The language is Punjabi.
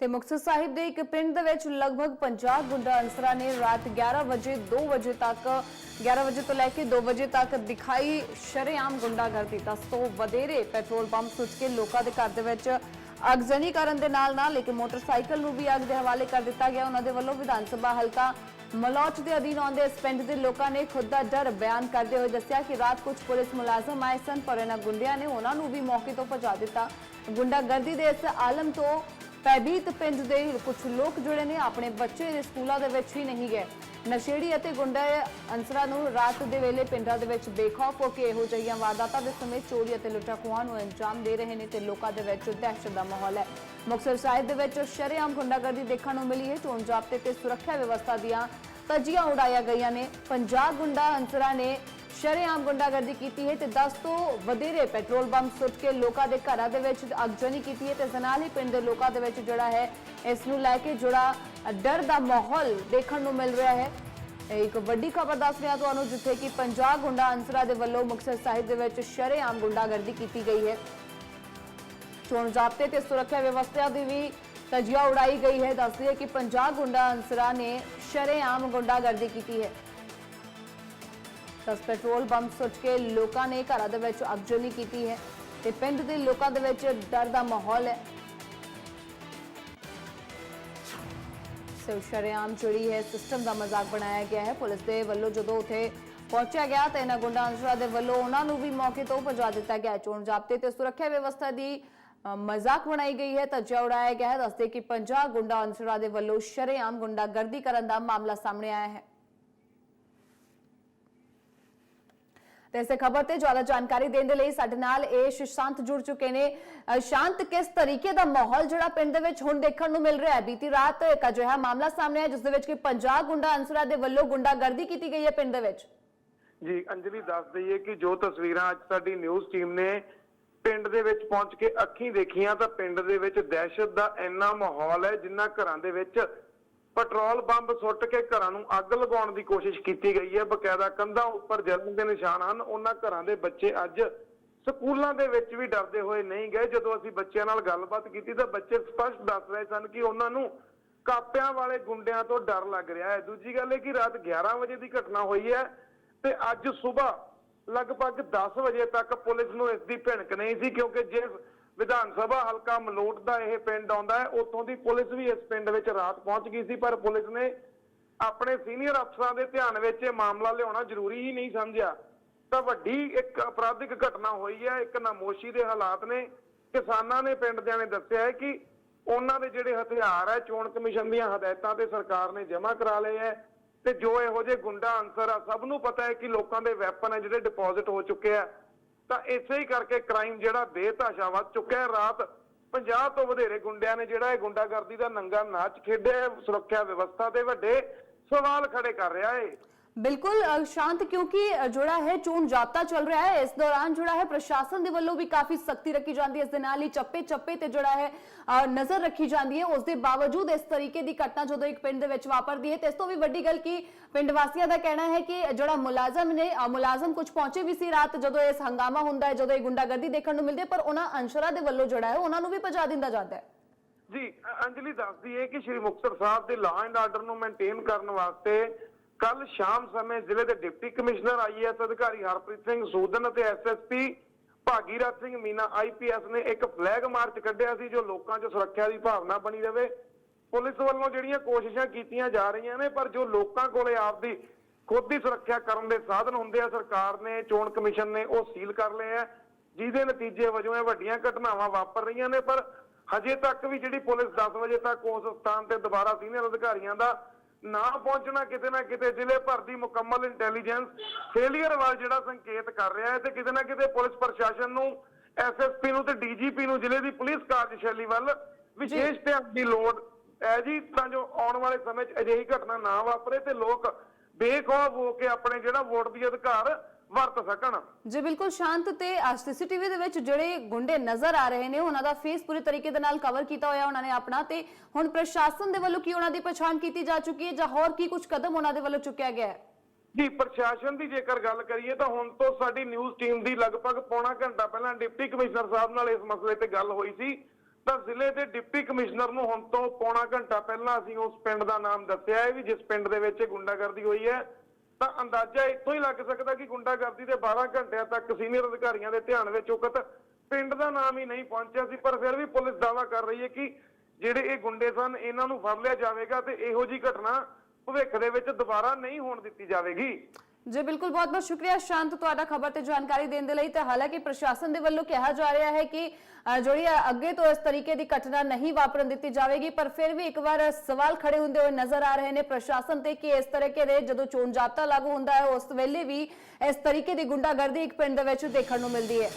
ਤੇ ਮੁਕਤਸਰ ਸਾਹਿਬ ਦੇ ਇੱਕ ਪਿੰਡ ਦੇ ਵਿੱਚ ਲਗਭਗ 50 ਗੁੰਡਾ ਅਨਸਰਾਂ ਨੇ ਰਾਤ 11 ਵਜੇ 2 ਵਜੇ ਤੱਕ 11 ਵਜੇ ਤੋਂ ਲੈ ਕੇ 2 ਵਜੇ ਤੱਕ ਦਿਖਾਈ ਸ਼ਰੇਆਮ ਗੁੰਡਾਗਰਦੀ ਦਸ ਤੋਂ ਵਧੇਰੇ ਪੈਟਰੋਲ ਪੰਪ ਸੁੱਟ ਕੇ ਲੋਕਾਂ ਦੇ ਘਰ ਦੇ ਵਿੱਚ ਅਗਜ਼ਨੀ ਕਰਨ ਦੇ ਨਾਲ ਨਾਲ ਇੱਕ ਮੋਟਰਸਾਈਕਲ ਨੂੰ ਵੀ ਅੱਗ ਦੇ ਹਵਾਲੇ ਕਰ ਦਿੱਤਾ ਗਿਆ। ਉਹਨਾਂ ਦੇ ਵੱਲੋਂ ਵਿਧਾਨ ਸਭਾ ਹਲਕਾ ਮਲੌਟ ਦੇ ਅਧੀਨ ਆਉਂਦੇ ਇਸ ਪਿੰਡ ਦੇ ਲੋਕਾਂ ਨੇ ਖੁਦ ਦਾ ਡਰ ਬਿਆਨ ਕਰਦੇ ਹੋਏ ਦੱਸਿਆ ਕਿ ਰਾਤ ਕੁਝ ਪੁਲਿਸ ਮੁਲਾਜ਼ਮ ਆਏ ਸਨ, ਪਰ ਇਹਨਾਂ ਗੁੰਡਿਆਂ ਨੇ ਉਹਨਾਂ ਨੂੰ ਵੀ ਮੌਕੇ ਤੋਂ ਭਜਾ ਦਿੱਤਾ। ਗੁੰਡਾਗਰਦੀ ਦੇ ਇਸ ਆਲਮ ਤੋਂ ਪੈਬੀਤ ਪਿੰਡ ਦੇ ਕੁਝ ਲੋਕ ਜਿਹੜੇ ਨੇ ਆਪਣੇ ਬੱਚੇ ਦੇ ਸਕੂਲਾਂ ਦੇ ਵਿੱਚ ਹੀ ਨਹੀਂ ਗਏ। ਨਸ਼ੇੜੀ ਅਤੇ ਗੁੰਡਾ ਅਨਸਰਾਂ ਨੂੰ ਰਾਤ ਦੇ ਵੇਲੇ ਪਿੰਡਾਂ ਦੇ ਵਿੱਚ ਬੇਖੌਫ ਹੋ ਕੇ ਇਹੋ ਜਿਹੀਆਂ ਵਾਰਦਾਤਾਂ ਦੇ ਸਮੇਂ ਚੋਰੀ ਅਤੇ ਲੁੱਟਾਂ ਖੋਹਾਂ ਨੂੰ ਅੰਜਾਮ ਦੇ ਰਹੇ ਨੇ ਤੇ ਲੋਕਾਂ ਦੇ ਵਿੱਚ ਦਹਿਸ਼ਤ ਦਾ ਮਾਹੌਲ ਹੈ। ਮੁਕਤਸਰ ਸਾਹਿਬ ਦੇ ਵਿੱਚ ਸ਼ਰੇਆਮ ਗੁੰਡਾਗਰਦੀ ਦੇਖਣ ਨੂੰ ਮਿਲੀ ਹੈ। ਚੋਣ ਜ਼ਾਬਤੇ ਤੇ ਸੁਰੱਖਿਆ ਵਿਵਸਥਾ ਦੀਆਂ ਤਜੀਆਂ ਉਡਾਇਆ ਗਈਆਂ ਨੇ। 50 ਗੁੰਡਾ ਅਨਸਰਾਂ ਨੇ ਸ਼ਰੇਆਮ ਗੁੰਡਾਗਰਦੀ ਕੀਤੀ ਹੈ ਤੇ 10 ਤੋਂ ਵਧੇਰੇ ਪੈਟਰੋਲ ਬੰਬ ਸੁੱਟ ਕੇ ਲੋਕਾਂ ਦੇ ਘਰਾਂ ਦੇ ਵਿੱਚ ਅਗਜਨੀ ਕੀਤੀ ਹੈ ਤੇ ਇਸ ਦੇ ਨਾਲ ਹੀ ਪਿੰਡ ਦੇ ਲੋਕਾਂ ਦੇ ਵਿੱਚ ਜਿਹੜਾ ਹੈ, ਇਸ ਨੂੰ ਲੈ ਕੇ ਜਿਹੜਾ ਡਰ ਦਾ ਮਾਹੌਲ ਦੇਖਣ ਨੂੰ ਮਿਲ ਰਿਹਾ ਹੈ। ਇੱਕ ਵੱਡੀ ਖਬਰ ਦੱਸ ਰਿਹਾ ਤੁਹਾਨੂੰ, ਜਿੱਥੇ ਕਿ 50 ਗੁੰਡਾ ਅਨਸਰਾਂ ਦੇ ਵੱਲੋਂ ਮੁਕਤਸਰ ਸਾਹਿਬ ਦੇ ਵਿੱਚ ਸ਼ਰੇਆਮ ਗੁੰਡਾਗਰਦੀ ਕੀਤੀ ਗਈ ਹੈ। ਚੋਣ ਜ਼ਾਬਤੇ ਤੇ ਸੁਰੱਖਿਆ ਵਿਵਸਥਾ ਦੀ ਵੀ ਤਜੀਆ ਉਡਾਈ ਗਈ ਹੈ। ਦੱਸਦੀ ਹੈ ਕਿ 50 ਗੁੰਡਾ ਅਨਸਰਾਂ ਨੇ ਸ਼ਰੇਆਮ ਗੁੰਡਾਗਰਦੀ ਕੀਤੀ ਹੈ। ਦਸ ਪੈਟਰੋਲ ਬੰਬ ਸੁੱਟ ਕੇ ਲੋਕਾਂ ਨੇ ਘਰਾਂ ਦੇ ਵਿੱਚ ਅਗਜਨੀ ਕੀਤੀ ਹੈ ਤੇ ਪਿੰਡ ਦੇ ਲੋਕਾਂ ਦੇ ਵਿੱਚ ਡਰ ਦਾ ਮਾਹੌਲ ਹੈ। ਸੋ ਸ਼ਰੇਆਮ ਜਿਹੜੀ ਹੈ, ਸਿਸਟਮ ਦਾ ਮਜ਼ਾਕ ਬਣਾਇਆ ਗਿਆ ਹੈ। ਪੁਲਿਸ ਦੇ ਵੱਲੋਂ ਜਦੋਂ ਉਥੇ ਪਹੁੰਚਿਆ ਗਿਆ ਤਾਂ ਇਹਨਾਂ ਗੁੰਡਾ ਅਨਸਰਾਂ ਦੇ ਵੱਲੋਂ ਉਹਨਾਂ ਨੂੰ ਵੀ ਮੌਕੇ ਤੋਂ ਭਜਾ ਦਿੱਤਾ ਗਿਆ। ਚੋਣ ਜ਼ਾਬਤੇ ਤੇ ਸੁਰੱਖਿਆ ਵਿਵਸਥਾ ਦੀ ਮਜ਼ਾਕ ਬਣਾਈ ਗਈ ਹੈ ਤਾਂ ਉਡਾਇਆ ਗਿਆ ਹੈ। ਦੱਸਦੇ ਕਿ 50 ਗੁੰਡਾ ਅਨਸਰਾਂ ਦੇ ਵੱਲੋਂ ਸ਼ਰੇਆਮ ਗੁੰਡਾਗਰਦੀ ਕਰਨ ਦਾ ਮਾਮਲਾ ਸਾਹਮਣੇ ਆਇਆ ਹੈ। ਤੇ ਇਸੇ ਖਬਰ ਤੇ ਜ਼ਿਆਦਾ ਜਾਣਕਾਰੀ ਦੇਣ ਦੇ ਲਈ ਸਾਡੇ ਨਾਲ ਇਹ ਸ਼ਾਂਤ ਜੁੜ ਚੁੱਕੇ ਨੇ। ਸ਼ਾਂਤ, ਕਿਸ ਤਰੀਕੇ ਦਾ ਮਾਹੌਲ ਜਿਹੜਾ ਪਿੰਡ ਦੇ ਵਿੱਚ ਹੁਣ ਦੇਖਣ ਨੂੰ ਮਿਲ ਰਿਹਾ ਹੈ? ਬੀਤੀ ਰਾਤ ਇੱਕ ਅਜਿਹਾ ਮਾਮਲਾ ਸਾਹਮਣੇ ਆਇਆ, ਜਿਸ ਦੇ ਵਿੱਚ ਕਿ 50 ਗੁੰਡਾ ਅਨਸਰਾਂ ਦੇ ਵੱਲੋਂ ਗੁੰਡਾਗਰਦੀ ਕੀਤੀ ਗਈ ਹੈ ਪਿੰਡ ਦੇ ਵਿੱਚ। ਜੀ, ਅੰਜਲੀ, ਦੱਸ ਦਈਏ ਕਿ ਜੋ ਤਸਵੀਰਾਂ ਅੱਜ ਸਾਡੀ ਨਿਊਜ਼ ਟੀਮ ਨੇ ਪਿੰਡ ਦੇ ਵਿੱਚ ਪਹੁੰਚ ਕੇ ਅੱਖੀਂ ਦੇਖੀਆਂ, ਤਾਂ ਪਿੰਡ ਦੇ ਵਿੱਚ ਦਹਿਸ਼ਤ ਦਾ ਇੰਨਾ ਮਾਹੌਲ ਹੈ, ਜਿੰਨਾ ਘਰਾਂ ਦੇ ਵਿੱਚ ਪੈਟਰੋਲ ਬੰਬ ਸੁੱਟ ਕੇ ਘਰਾਂ ਨੂੰ ਅੱਗ ਲਗਾਉਣ ਦੀ ਕੋਸ਼ਿਸ਼ ਕੀਤੀ ਗਈ ਹੈ। ਬਕਾਇਦਾ ਕੰਧਾਂ ਉੱਪਰ ਜਲਨ ਦੇ ਨਿਸ਼ਾਨ ਹਨ। ਉਹਨਾਂ ਘਰਾਂ ਦੇ ਬੱਚੇ ਅੱਜ ਸਕੂਲਾਂ ਦੇ ਵਿੱਚ ਵੀ ਡਰਦੇ ਹੋਏ ਨਹੀਂ ਗਏ। ਜਦੋਂ ਅਸੀਂ ਬੱਚਿਆਂ ਨਾਲ ਗੱਲਬਾਤ ਕੀਤੀ ਤਾਂ ਬੱਚੇ ਸਪਸ਼ਟ ਦੱਸ ਰਹੇ ਸਨ ਕਿ ਉਹਨਾਂ ਨੂੰ ਕਾਪਿਆਂ ਵਾਲੇ ਗੁੰਡਿਆਂ ਤੋਂ ਡਰ ਲੱਗ ਰਿਹਾ ਹੈ। ਦੂਜੀ ਗੱਲ ਇਹ ਕਿ ਰਾਤ 11 ਵਜੇ ਦੀ ਘਟਨਾ ਹੋਈ ਹੈ ਤੇ ਅੱਜ ਸਵੇਰ ਲਗਭਗ 10 ਵਜੇ ਤੱਕ ਪੁਲਿਸ ਨੂੰ ਇਸ ਦੀ ਭਿਣਕ ਨਹੀਂ ਸੀ ਕਿਉਂਕਿ ਜਿਸ ਵਿਧਾਨ ਸਭਾ ਹਲਕਾ ਮਲੋਟ ਦਾ ਇਹ ਪਿੰਡ ਆਉਂਦਾ ਹੈ। ਉੱਥੋਂ ਦੀ ਪੁਲਿਸ ਵੀ ਇਸ ਪਿੰਡ ਵਿੱਚ ਰਾਤ ਪਹੁੰਚ ਗਈ ਸੀ, ਪਰ ਪੁਲਿਸ ਨੇ ਆਪਣੇ ਸੀਨੀਅਰ ਅਫਸਰਾਂ ਦੇ ਧਿਆਨ ਵਿੱਚ ਇਹ ਮਾਮਲਾ ਲਿਆਉਣਾ ਜ਼ਰੂਰੀ ਹੀ ਨਹੀਂ ਸਮਝਿਆ। ਤਾਂ ਵੱਡੀ ਇੱਕ ਅਪਰਾਧਿਕ ਘਟਨਾ ਹੋਈ ਹੈ। ਇੱਕ ਨਾਮੋਸ਼ੀ ਦੇ ਹਾਲਾਤ ਨੇ। ਕਿਸਾਨਾਂ ਨੇ ਪਿੰਡ ਦਿਆਂ ਨੇ ਦੱਸਿਆ ਹੈ ਕਿ ਉਹਨਾਂ ਦੇ ਜਿਹੜੇ ਹਥਿਆਰ ਹੈ, ਚੋਣ ਕਮਿਸ਼ਨ ਦੀਆਂ ਹਦਾਇਤਾਂ ਤੇ ਸਰਕਾਰ ਨੇ ਜਮ੍ਹਾਂ ਕਰਾ ਲਏ ਹੈ ਤੇ ਜੋ ਇਹੋ ਜਿਹੇ ਗੁੰਡਾ ਅੰਸਰ ਆ, ਸਭ ਨੂੰ ਪਤਾ ਹੈ ਕਿ ਲੋਕਾਂ ਦੇ ਵੈਪਨ ਹੈ ਜਿਹੜੇ ਡਿਪੋਜ਼ਿਟ ਹੋ ਚੁੱਕੇ ਆ। ਤਾਂ ਇਸੇ ਹੀ ਕਰਕੇ ਕ੍ਰਾਈਮ ਜਿਹੜਾ ਬੇਤਾਸ਼ਾ ਵੱਧ ਚੁੱਕਿਆ ਹੈ। ਰਾਤ 50 ਤੋਂ ਵਧੇਰੇ ਗੁੰਡਿਆਂ ਨੇ ਜਿਹੜਾ ਇਹ ਗੁੰਡਾਗਰਦੀ ਦਾ ਨੰਗਾ ਨਾਚ ਖੇਡਿਆ ਸੁਰੱਖਿਆ ਵਿਵਸਥਾ ਤੇ ਵੱਡੇ ਸਵਾਲ ਖੜੇ ਕਰ ਰਿਹਾ ਹੈ। ਬਿਲਕੁਲ ਸ਼ਾਂਤ ਕਿਉਂਕਿ ਜਿਹੜਾ ਹੈ ਚੋਣ ਜਾਬਤਾ ਚੱਲ ਰਿਹਾ ਹੈ। ਇਸ ਦੌਰਾਨ ਜਿਹੜਾ ਹੈ ਪ੍ਰਸ਼ਾਸਨ ਦੇ ਵੱਲੋਂ ਵੀ ਕਾਫੀ ਸਖਤੀ ਰੱਖੀ ਜਾਂਦੀ ਹੈ। ਇਸ ਦੇ ਨਾਲ ਹੀ ਚੱਪੇ ਚੱਪੇ ਤੇ ਜਿਹੜਾ ਹੈ ਨਜ਼ਰ ਰੱਖੀ ਜਾਂਦੀ ਹੈ। ਉਸ ਦੇ ਬਾਵਜੂਦ ਇਸ ਤਰੀਕੇ ਦੀ ਘਟਨਾ ਜਦੋਂ ਇੱਕ ਪਿੰਡ ਦੇ ਵਿੱਚ ਵਾਪਰਦੀ ਹੈ, ਤੇ ਇਸ ਤੋਂ ਵੀ ਵੱਡੀ ਗੱਲ ਕਿ ਪਿੰਡ ਵਾਸੀਆਂ ਦਾ ਕਹਿਣਾ ਹੈ ਕਿ ਜਿਹੜਾ ਮੁਲਾਜ਼ਮ ਨੇ ਮੁਲਾਜ਼ਮ ਕੁਝ ਪਹੁੰਚੇ ਵੀ ਸੀ ਰਾਤ ਜਦੋਂ ਇਸ ਹੰਗਾਮਾ ਹੁੰਦਾ ਹੈ, ਜਦੋਂ ਇਹ ਗੁੰਡਾਗਰਦੀ ਦੇਖਣ ਨੂੰ ਮਿਲਦੀ ਹੈ, ਪਰ ਉਹਨਾਂ ਅੰਸ਼ਰਾਂ ਦੇ ਵੱਲੋਂ ਜਿਹੜਾ ਹੈ ਉਹਨਾਂ ਨੂੰ ਵੀ ਭਜਾ ਦਿੰਦਾ ਜਾਂਦਾ ਹੈ। ਜੀ ਅੰਜਲੀ ਦੱਸਦੀ ਹੈ ਕਿ ਸ਼੍ਰੀ ਮੁਕਤਸਰ ਸਾਹਿਬ ਦੇ ਲਾਅ ਐਂਡ ਆਰਡਰ ਨੂੰ ਮੇਨਟੇਨ ਕਰਨ ਵਾਸਤੇ ਕੱਲ ਸ਼ਾਮ ਸਮੇਂ ਜ਼ਿਲ੍ਹੇ ਦੇ ਡਿਪਟੀ ਕਮਿਸ਼ਨਰ ਆਈਐਸ ਅਧਿਕਾਰੀ ਹਰਪ੍ਰੀਤ ਸਿੰਘ ਸੂਦਨ ਅਤੇ ਐਸਐਸਪੀ ਭਾਗੀਰਥ ਸਿੰਘ ਮੀਨਾ ਆਈਪੀਐਸ ਨੇ ਇੱਕ ਫਲੈਗ ਮਾਰਚ ਕੱਢਿਆ ਸੀ ਜੋ ਲੋਕਾਂ 'ਚ ਸੁਰੱਖਿਆ ਦੀ ਭਾਵਨਾ ਬਣੀ ਰਵੇ। ਪੁਲਿਸ ਵੱਲੋਂ ਜਿਹੜੀਆਂ ਕੋਸ਼ਿਸ਼ਾਂ ਕੀਤੀਆਂ ਜਾ ਰਹੀਆਂ ਨੇ, ਪਰ ਜੋ ਲੋਕਾਂ ਕੋਲੇ ਆਪਦੀ ਖੁਦ ਦੀ ਸੁਰੱਖਿਆ ਕਰਨ ਦੇ ਸਾਧਨ ਹੁੰਦੇ ਆ, ਸਰਕਾਰ ਨੇ, ਚੋਣ ਕਮਿਸ਼ਨ ਨੇ ਉਹ ਸੀਲ ਕਰ ਲਏ ਆ, ਜਿਹਦੇ ਨਤੀਜੇ ਵਜੋਂ ਇਹ ਵੱਡੀਆਂ ਘਟਨਾਵਾਂ ਵਾਪਰ ਰਹੀਆਂ ਨੇ, ਪਰ ਹਜੇ ਤੱਕ ਵੀ ਜਿਹੜੀ ਪੁਲਿਸ 10 ਵਜੇ ਤੱਕ ਉਸ ਸਥਾਨ ਤੇ ਦੁਬਾਰਾ ਸੀਨੀਅਰ ਅਧਿਕਾਰੀਆਂ ਦਾ ਨਾ ਪਹੁੰਚਣਾ ਕਿਤੇ ਨਾ ਕਿਤੇ ਜ਼ਿਲ੍ਹੇ ਭਰ ਦੀ ਮੁਕੰਮਲ ਇੰਟੈਲੀਜੈਂਸ ਫੇਲਿਅਰ ਵੱਲ ਜਿਹੜਾ ਸੰਕੇਤ ਕਰ ਰਿਹਾ ਹੈ ਤੇ ਕਿਤੇ ਨਾ ਕਿਤੇ ਪੁਲਿਸ ਪ੍ਰਸ਼ਾਸਨ ਨੂੰ ਐਸਐਸਪੀ ਨੂੰ ਤੇ ਡੀਜੀਪੀ ਨੂੰ ਜ਼ਿਲ੍ਹੇ ਦੀ ਪੁਲਿਸ ਕਾਰਜਸ਼ੈਲੀ ਵੱਲ ਵਿਸ਼ੇਸ਼ ਧਿਆਨ ਦੀ ਲੋੜ ਹੈ ਜੀ। ਤਾਂ ਜੋ ਆਉਣ ਵਾਲੇ ਸਮੇਂ 'ਚ ਅਜਿਹੀ ਘਟਨਾ ਨਾ ਵਾਪਰੇ ਤੇ ਲੋਕ ਬੇਖੌਫ ਹੋ ਕੇ ਆਪਣੇ ਜਿਹੜਾ ਵੋਟ ਦੀ ਅਧਿਕਾਰ ਵਰਤ ਸਕਣ। ਜੀ ਬਿਲਕੁਲ ਸ਼ਾਂਤ ਤੇ ਸੀਸੀਟੀਵੀ ਦੇ ਵਿੱਚ ਜਿਹੜੇ ਗੁੰਡੇ ਨਜ਼ਰ ਆ ਰਹੇ ਨੇ ਉਹਨਾਂ ਦਾ ਫੇਸ ਪੂਰੀ ਤਰੀਕੇ ਦੇ ਨਾਲ ਕਵਰ ਕੀਤਾ ਹੋਇਆ ਉਹਨਾਂ ਨੇ ਆਪਣਾ ਤੇ ਹੁਣ ਪ੍ਰਸ਼ਾਸਨ ਦੇ ਵੱਲੋਂ ਕੀ ਉਹਨਾਂ ਦੀ ਪਛਾਣ ਕੀਤੀ ਜਾ ਚੁੱਕੀ ਹੈ ਜਾਂ ਹੋਰ ਕੀ ਕੁਝ ਕਦਮ ਉਹਨਾਂ ਦੇ ਵੱਲੋਂ ਚੁੱਕਿਆ ਗਿਆ ਹੈ? ਜੀ ਪ੍ਰਸ਼ਾਸਨ ਦੀ ਜੇਕਰ ਗੱਲ ਕਰੀਏ ਤਾਂ ਹੁਣ ਤੋਂ ਸਾਡੀ ਨਿਊਜ਼ ਟੀਮ ਦੀ ਲਗਭਗ ਪੌਣਾ ਘੰਟਾ ਪਹਿਲਾਂ ਡਿਪਟੀ ਕਮਿਸ਼ਨਰ ਸਾਹਿਬ ਨਾਲ ਇਸ ਮਸਲੇ ਤੇ ਗੱਲ ਹੋਈ ਸੀ। ਤਾਂ ਜ਼ਿਲ੍ਹੇ ਦੇ ਡਿਪਟੀ ਕਮਿਸ਼ਨਰ ਨੂੰ ਹੁਣ ਤੋਂ ਪੌਣਾ ਘੰਟਾ ਪਹਿਲਾਂ ਅਸੀਂ ਉਸ ਪਿੰਡ ਦਾ ਨਾਮ ਦੱਸਿਆ ਹੈ ਵੀ ਜਿਸ ਪਿੰਡ ਦੇ ਵਿੱਚ ਇਹ ਗੁੰਡਾਗਰਦੀ ਹੋਈ ਹੈ ਤਾਂ ਅੰਦਾਜ਼ਾ ਇੱਥੋਂ ਹੀ ਲੱਗ ਸਕਦਾ ਕਿ ਗੁੰਡਾਗਰਦੀ ਦੇ 12 ਘੰਟਿਆਂ ਤੱਕ ਸੀਨੀਅਰ ਅਧਿਕਾਰੀਆਂ ਦੇ ਧਿਆਨ ਵਿੱਚ ਉਕਤ ਪਿੰਡ ਦਾ ਨਾਮ ਹੀ ਨਹੀਂ ਪਹੁੰਚਿਆ ਸੀ, ਪਰ ਫਿਰ ਵੀ ਪੁਲਿਸ ਦਾਅਵਾ ਕਰ ਰਹੀ ਹੈ ਕਿ ਜਿਹੜੇ ਇਹ ਗੁੰਡੇ ਸਨ, ਇਹਨਾਂ ਨੂੰ ਫੜ ਲਿਆ ਜਾਵੇਗਾ ਤੇ ਇਹੋ ਜੀ ਘਟਨਾ ਭਵਿੱਖ ਦੇ ਵਿੱਚ ਦੁਬਾਰਾ ਨਹੀਂ ਹੋਣ ਦਿੱਤੀ ਜਾਵੇਗੀ। ਜੀ, ਬਿਲਕੁਲ, ਬਹੁਤ ਬਹੁਤ ਸ਼ੁਕਰੀਆ ਸ਼ਾਂਤ ਤੁਹਾਡਾ ਖਬਰ ਤੇ ਜਾਣਕਾਰੀ ਦੇਣ ਦੇ ਲਈ ਤੇ ਹਾਲਾਂਕਿ ਪ੍ਰਸ਼ਾਸਨ ਦੇ ਵੱਲੋਂ ਕਿਹਾ ਜਾ ਰਿਹਾ ਹੈ ਕਿ ਜਿਹੜੀ ਅੱਗੇ ਤੋਂ ਇਸ ਤਰੀਕੇ ਦੀ ਘਟਨਾ ਨਹੀਂ ਵਾਪਰਨ ਦਿੱਤੀ ਜਾਵੇਗੀ, ਪਰ ਫਿਰ ਵੀ ਇੱਕ ਵਾਰ ਸਵਾਲ ਖੜੇ ਹੁੰਦੇ ਹੋਏ ਨਜ਼ਰ ਆ ਰਹੇ ਨੇ ਪ੍ਰਸ਼ਾਸਨ ਤੇ ਕਿ ਇਸ ਤਰੀਕੇ ਦੇ ਜਦੋਂ ਚੋਣ ਜਾਬਤਾ ਲਾਗੂ ਹੁੰਦਾ ਹੈ, ਉਸ ਵੇਲੇ ਵੀ ਇਸ ਤਰੀਕੇ ਦੀ ਗੁੰਡਾਗਰਦੀ ਇੱਕ ਪਿੰਡ ਦੇ ਵਿੱਚ ਦੇਖਣ ਨੂੰ ਮਿਲਦੀ ਹੈ।